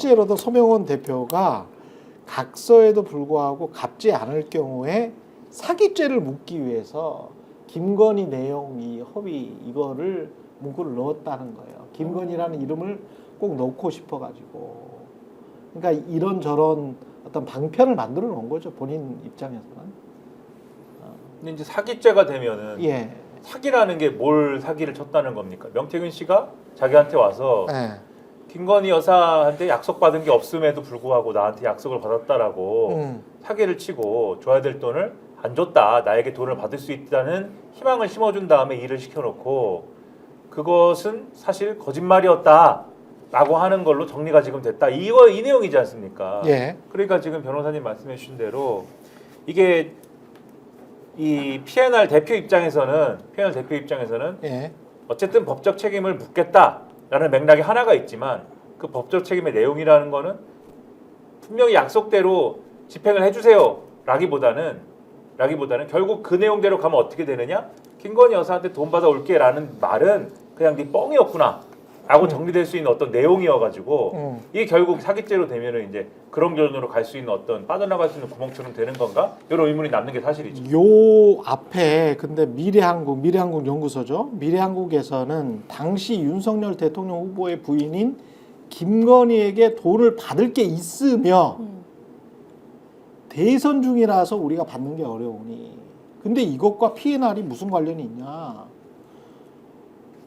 실제로도 서명원 대표가 각서에도 불구하고 갚지 않을 경우에 사기죄를 묻기 위해서 김건희 내용 이 허위 이거를 문구를 넣었다는 거예요. 김건희라는 이름을 꼭 넣고 싶어가지고. 그러니까 이런 저런 어떤 방편을 만들어 놓은 거죠 본인 입장에서는. 근데 이제 사기죄가 되면은 예. 사기라는 게 뭘 사기를 쳤다는 겁니까? 명태균 씨가 자기한테 와서 예. 김건희 여사한테 약속받은 게 없음에도 불구하고 나한테 약속을 받았다라고 음. 사기를 치고 줘야 될 돈을 안 줬다. 나에게 돈을 받을 수 있다는 희망을 심어준 다음에 일을 시켜놓고 그것은 사실 거짓말이었다. 라고 하는 걸로 정리가 지금 됐다. 이거 이 내용이지 않습니까? 예. 그러니까 지금 변호사님 말씀해 주신 대로 이게 이 PNR 대표 입장에서는 PNR 대표 입장에서는 예. 어쨌든 법적 책임을 묻겠다 라는 맥락이 하나가 있지만 그 법적 책임의 내용이라는 거는 분명히 약속대로 집행을 해주세요 라기보다는 라기보다는 결국 그 내용대로 가면 어떻게 되느냐 김건희 여사한테 돈 받아 올게 라는 말은 그냥 네 뻥이었구나. 라고 정리될 수 있는 어떤 내용이어가지고 음. 이게 결국 사기죄로 되면은 이제 그런 결론으로 갈 수 있는 어떤 빠져나갈 수 있는 구멍처럼 되는 건가 이런 의문이 남는 게 사실이죠. 요 앞에 근데 미래한국 미래한국 연구소죠. 미래한국에서는 당시 윤석열 대통령 후보의 부인인 김건희에게 돈을 받을 게 있으며 음. 대선 중이라서 우리가 받는 게 어려우니. 근데 이것과 PNR이 무슨 관련이 있냐?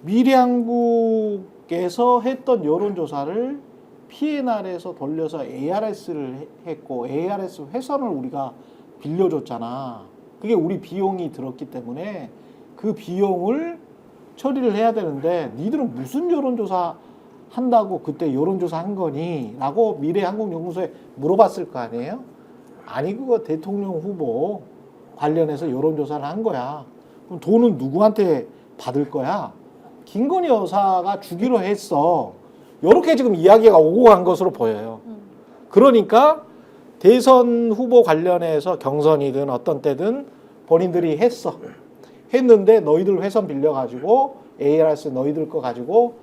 미래한국 에서 했던 여론조사를 PNR에서 돌려서 ARS를 했고 ARS 회선을 우리가 빌려줬잖아. 그게 우리 비용이 들었기 때문에 그 비용을 처리를 해야 되는데 니들은 무슨 여론조사 한다고 그때 여론조사 한 거니? 라고 미래한국연구소에 물어봤을 거 아니에요? 아니 그거 대통령 후보 관련해서 여론조사를 한 거야. 그럼 돈은 누구한테 받을 거야? 김건희 여사가 주기로 했어. 이렇게 지금 이야기가 오고 간 것으로 보여요. 음. 그러니까 대선 후보 관련해서 경선이든 어떤 때든 본인들이 했어. 했는데 너희들 회선 빌려가지고 ARS 너희들 거 가지고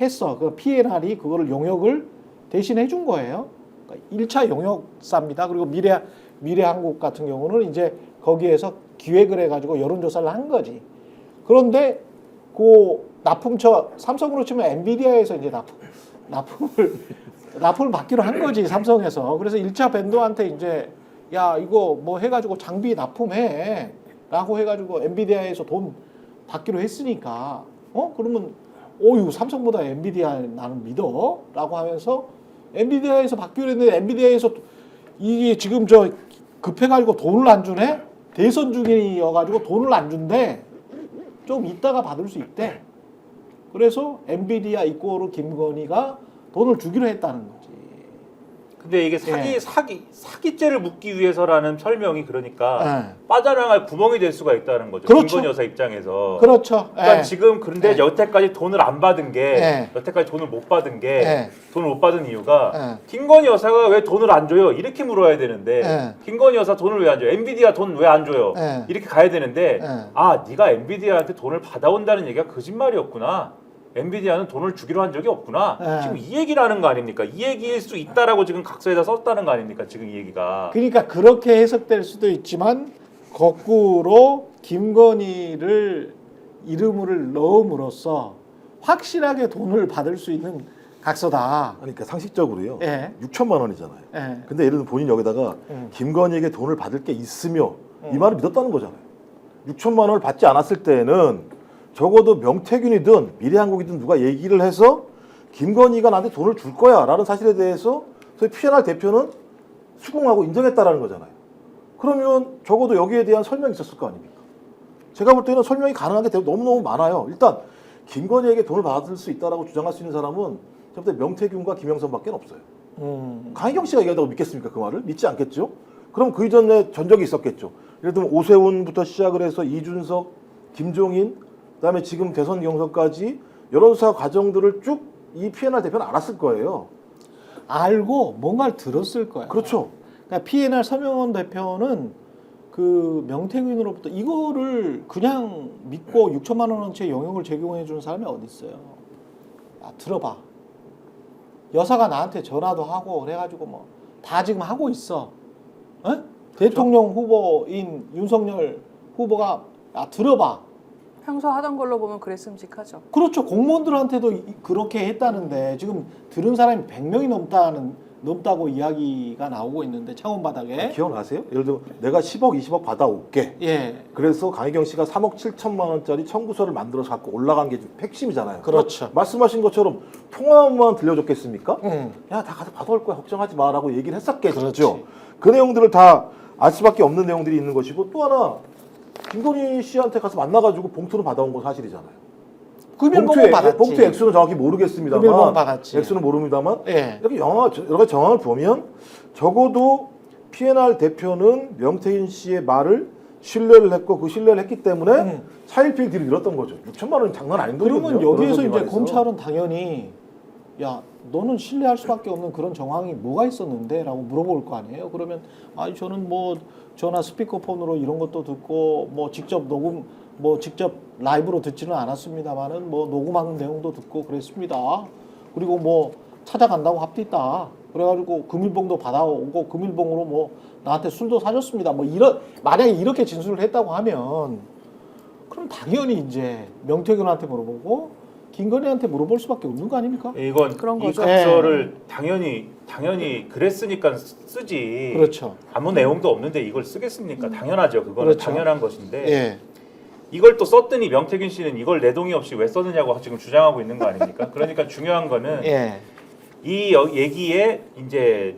했어. 그 PNR이 그거를 용역을 대신 해준 거예요. 그러니까 1차 용역사입니다. 그리고 미래 미래한국 같은 경우는 이제 거기에서 기획을 해가지고 여론조사를 한 거지. 그런데 그 납품처 삼성으로 치면 엔비디아에서 이제 납품 납품을 납품을 받기로 한 거지 삼성에서. 그래서 1차 밴드한테 이제 야 이거 뭐 해가지고 장비 납품해 라고 해가지고 엔비디아에서 돈 받기로 했으니까. 어? 그러면 오유 삼성보다 엔비디아 나는 믿어 라고 하면서 엔비디아에서 받기로 했는데 엔비디아에서 이게 지금 저 급해가지고 돈을 안 주네? 대선 중이어가지고 돈을 안 준대 좀 이따가 받을 수 있대. 그래서 엔비디아 이꼬르 김건희가 돈을 주기로 했다는 거지. 근데 이게 사기 예. 사기 사기죄를 묻기 위해서라는 설명이 그러니까 예. 빠져나갈 구멍이 될 수가 있다는 거죠. 그렇죠. 김건희 여사 입장에서. 그렇죠. 그러니까 예. 지금 그런데 예. 여태까지 돈을 안 받은 게 예. 여태까지 돈을 못 받은 게 예. 돈을 못 받은 이유가 예. 김건희 여사가 왜 돈을 안 줘요? 이렇게 물어야 되는데 예. 김건희 여사 돈을 왜 안 줘요? 엔비디아 돈 왜 안 줘요? 예. 이렇게 가야 되는데 예. 아 네가 엔비디아한테 돈을 받아온다는 얘기가 거짓말이었구나. 엔비디아는 돈을 주기로 한 적이 없구나. 예. 지금 이 얘기를 하는 거 아닙니까? 이 얘기일 수 있다라고 지금 각서에다 썼다는 거 아닙니까? 지금 이 얘기가. 그러니까 그렇게 해석될 수도 있지만 거꾸로 김건희를 이름을 넣음으로써 확실하게 돈을 받을 수 있는 각서다. 아니, 그러니까 상식적으로요. 예. 6천만 원이잖아요. 예. 근데 예를 들면 본인 여기다가 음. 김건희에게 돈을 받을 게 있으며 이 음. 말을 믿었다는 거잖아요. 6천만 원을 받지 않았을 때는 적어도 명태균이든 미래한국이든 누가 얘기를 해서 김건희가 나한테 돈을 줄 거야 라는 사실에 대해서 소위 PNR 대표는 수긍하고 인정했다라는 거잖아요. 그러면 적어도 여기에 대한 설명이 있었을 거 아닙니까? 제가 볼 때는 설명이 가능한 게 너무너무 많아요. 일단 김건희에게 돈을 받을 수 있다라고 주장할 수 있는 사람은 볼때 명태균과 김영선밖에 없어요. 음. 강희경 씨가 얘기한다고 믿겠습니까 그 말을? 믿지 않겠죠? 그럼 그 이전에 전적이 있었겠죠. 예를 들면 오세훈부터 시작을 해서 이준석, 김종인, 그다음에 지금 대선 경선까지 여론조사 과정들을 쭉 이 PNR 대표는 알았을 거예요. 알고 뭔가를 들었을 거야. 그렇죠. 그러니까 PNR 서명원 대표는 그 명태균으로부터 이거를 그냥 믿고 6천만 원어치 영역을 제공해 주는 사람이 어디 있어요? 야, 들어봐. 여사가 나한테 전화도 하고 그래가지고 뭐 다 지금 하고 있어. 어? 대통령 후보인 윤석열 후보가 아, 들어봐. 평소 하던 걸로 보면 그랬음직하죠. 그렇죠. 공무원들한테도 이- 그렇게 했다는데 지금 들은 사람이 100명이 넘다는 넘다고 이야기가 나오고 있는데 창원 바닥에 기억나세요? 예를 들어 내가 10억, 20억 받아올게. 예 그래서 강혜경 씨가 3억 7천만 원짜리 청구서를 만들어서 갖고 올라간 게 지금 핵심이잖아요. 그렇죠. 말씀하신 것처럼 통화만 들려줬겠습니까? 음. 야, 다 가서 받아올 거야. 걱정하지 마라고 얘기를 했었겠죠. 그렇지. 그 내용들을 다 알 수밖에 없는 내용들이 있는 것이고 또 하나 김건희 씨한테 가서 만나가지고 봉투를 받아온 건 사실이잖아요. 금일봉은 받았지. 봉투 액수는 정확히 모르겠습니다만 금일봉 받았지. 액수는 모릅니다만 예. 이렇게 영화 여러 가지 정황을 보면 적어도 PNR 대표는 명태인 씨의 말을 신뢰를 했고 그 신뢰를 했기 때문에 음. 차일피일 딜을 잃었던 거죠. 6천만 원은 장난 아닌 돈이거든요. 그러면 여기에서 이제. 검찰은 당연히 야 너는 신뢰할 수밖에 없는 그런 정황이 뭐가 있었는데 라고 물어볼 거 아니에요. 그러면 아니 저는 뭐 전화 스피커폰으로 이런 것도 듣고 뭐 직접 녹음 뭐 직접 라이브로 듣지는 않았습니다만은 뭐 녹음하는 내용도 듣고 그랬습니다. 그리고 뭐 찾아간다고 합디다. 그래가지고 금일봉도 받아오고 금일봉으로 뭐 나한테 술도 사줬습니다. 뭐 이런 만약에 이렇게 진술을 했다고 하면 그럼 당연히 이제 명태균한테 물어보고 김건희한테 물어볼 수밖에 없는 거 아닙니까? 이건 그런 이 거죠. 각서를 당연히 당연히 그랬으니까 쓰- 쓰지. 그렇죠. 아무 내용도 없는데 이걸 쓰겠습니까? 당연하죠. 그거는 그렇죠. 당연한 것인데 예. 이걸 또 썼더니 명태균 씨는 이걸 내동이 없이 왜 썼느냐고 지금 주장하고 있는 거 아닙니까? 그러니까 중요한 거는 예. 이 여- 얘기에 이제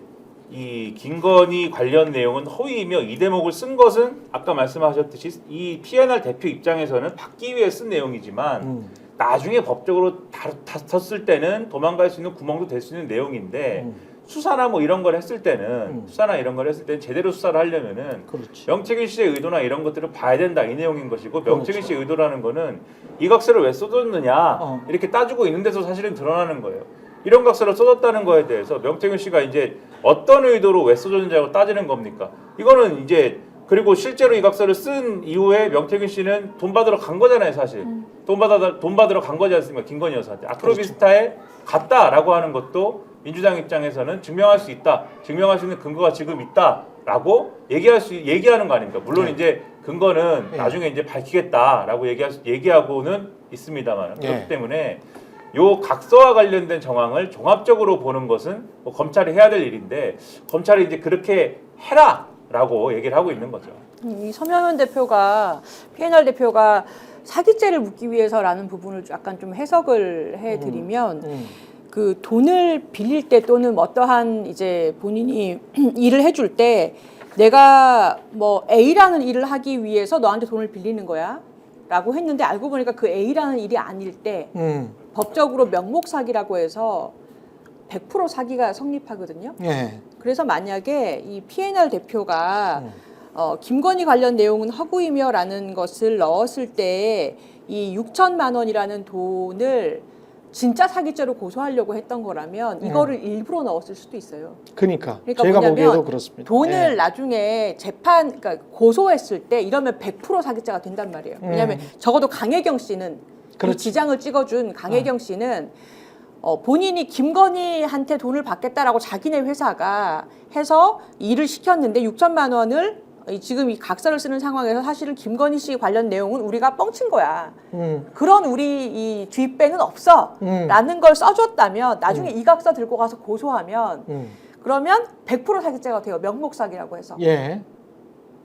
이 김건희 관련 내용은 허위이며 이 대목을 쓴 것은 아까 말씀하셨듯이 이 PNR 대표 입장에서는 받기 위해 쓴 내용이지만 음. 나중에 법적으로 다, 다퉜을 때는 도망갈 수 있는 구멍도 될 수 있는 내용인데 음. 수사나 뭐 이런 걸 했을 때는 음. 수사나 이런 걸 했을 때는 제대로 수사를 하려면은 그렇지. 명태균 씨의 의도나 이런 것들을 봐야 된다 이 내용인 것이고 명태균 그렇죠. 씨의 의도라는 거는 이 각서를 왜 써줬느냐 어. 이렇게 따지고 있는데도 사실은 드러나는 거예요. 이런 각서를 써줬다는 거에 대해서 명태균 씨가 이제 어떤 의도로 왜 써줬는지하고 따지는 겁니까? 이거는 이제 그리고 실제로 이 각서를 쓴 이후에 명태균 씨는 돈 받으러 간 거잖아요, 사실. 돈 받아 돈 받으러 간 거지 않습니까, 김건희 여사한테. 아크로비스타에 갔다라고 하는 것도 민주당 입장에서는 증명할 수 있다, 증명할 수 있는 근거가 지금 있다라고 얘기할 수 얘기하는 거 아닙니까? 물론 네. 이제 근거는 네. 나중에 이제 밝히겠다라고 얘기할 수, 얘기하고는 있습니다만 네. 그렇기 때문에 요 각서와 관련된 정황을 종합적으로 보는 것은 뭐 검찰이 해야 될 일인데 검찰이 이제 그렇게 해라 라고 얘기를 하고 있는 거죠. 이 서명현 대표가 PNR 대표가 사기죄를 묻기 위해서라는 부분을 약간 좀 해석을 해드리면 음. 그 돈을 빌릴 때 또는 어떠한 이제 본인이 일을 해줄 때 내가 뭐 A라는 일을 하기 위해서 너한테 돈을 빌리는 거야. 라고 했는데 알고 보니까 그 A라는 일이 아닐 때 음. 법적으로 명목 사기라고 해서 100% 사기가 성립하거든요. 예. 그래서 만약에 이 PNR 대표가 음. 어, 김건희 관련 내용은 허구이며라는 것을 넣었을 때 이 6천만 원이라는 돈을 진짜 사기죄로 고소하려고 했던 거라면 이거를 일부러 넣었을 수도 있어요. 그러니까, 그러니까 제가 보기에도 그렇습니다. 돈을 예. 나중에 재판 그러니까 고소했을 때 이러면 100% 사기죄가 된단 말이에요. 왜냐하면 적어도 강혜경 씨는 이 그렇지. 기장을 찍어준 강혜경 씨는 어, 본인이 김건희한테 돈을 받겠다라고 자기네 회사가 해서 일을 시켰는데 6천만 원을 이 지금 이 각서를 쓰는 상황에서 사실은 김건희 씨 관련 내용은 우리가 뻥친 거야. 음. 그런 우리 이 뒷배는 없어. 음. 라는 걸 써줬다면 나중에 이 각서 들고 가서 고소하면 음. 그러면 100% 사기죄가 돼요. 명목 사기라고 해서. 예.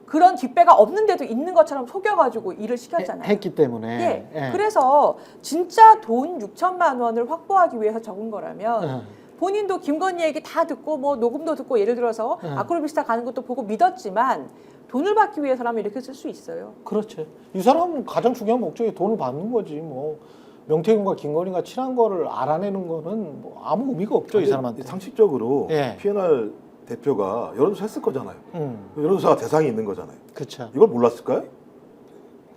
그런 뒷배가 없는데도 있는 것처럼 속여가지고 일을 시켰잖아요. 했기 때문에. 예. 예. 그래서 진짜 돈 6천만 원을 확보하기 위해서 적은 거라면 예. 본인도 김건희 얘기 다 듣고 뭐 녹음도 듣고 예를 들어서 응. 아크로비스타 가는 것도 보고 믿었지만 돈을 받기 위해서라면 이렇게 쓸 수 있어요. 그렇죠. 이 사람은 가장 중요한 목적이 돈을 받는 거지. 뭐 명태균과 김건희가 친한 거를 알아내는 거는 뭐 아무 의미가 없죠, 이 사람한테. 상식적으로 예. PNR 대표가 여론조사 했을 거잖아요. 음. 여론조사가 대상이 있는 거잖아요. 그렇죠. 이걸 몰랐을까요?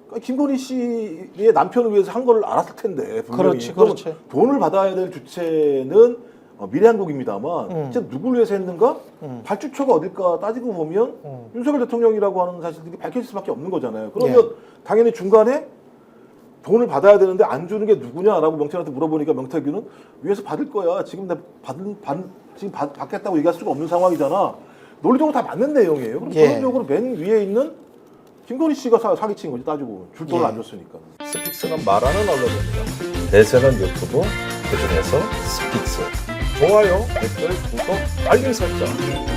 그러니까 김건희 씨의 남편을 위해서 한 걸 알았을 텐데 분명히 그렇지, 그렇지. 돈을 받아야 될 주체는 어, 미래한국입니다만 음. 진짜 누구를 위해서 했는가? 음. 발주처가 어딜까 따지고 보면 음. 윤석열 대통령이라고 하는 사실들이 밝혀질 수밖에 없는 거잖아요. 그러면 당연히 중간에 돈을 받아야 되는데 안 주는 게 누구냐라고 명태균한테 물어보니까 명태균은 위에서 받을 거야. 지금 내 받은 받 지금 받, 받겠다고 얘기할 수가 없는 상황이잖아. 논리적으로 다 맞는 내용이에요. 그럼 예. 결론적으로 맨 위에 있는 김건희 씨가 사, 사기친 거지 따지고 줄 돈을 예. 안 줬으니까. 스픽스는 말하는 언론입니다. 대세는 유튜브, 그중에서 스픽스. 좋아요, 댓글, 구독, 알림 설정.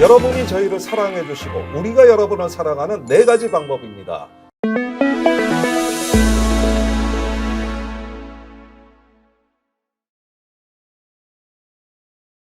여러분이 저희를 사랑해 주시고 우리가 여러분을 사랑하는 네 가지 방법입니다.